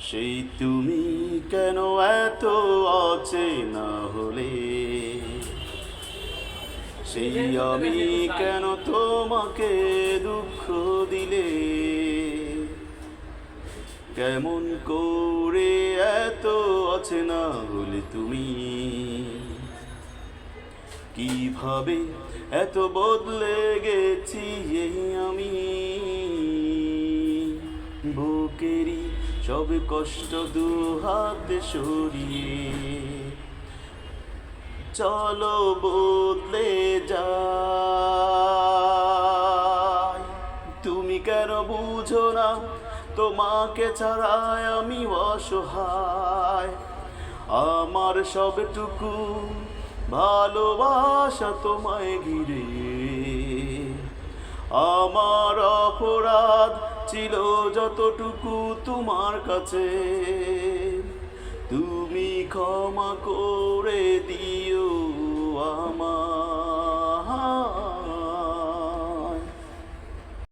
সেই তুমি কেন এত অচেনা হলে? সেই আমি কেন তোমাকে দুঃখ দিলে? কেমন করে এত অচেনা হলে তুমি? কীভাবে এত বদলে গেছি এই বুকেরই সব কষ্ট দু হাতে সরিয়ে। চলো বদলে যা তুমি কেন বুঝো না? তোমাকে ছাড়াই আমি অসহায়। আমার সবটুকু ভালোবাসা তোমায় ঘিরে। আমার ছিল যতটুকু তোমার কাছে। তুমি ক্ষমা করে দিয়ে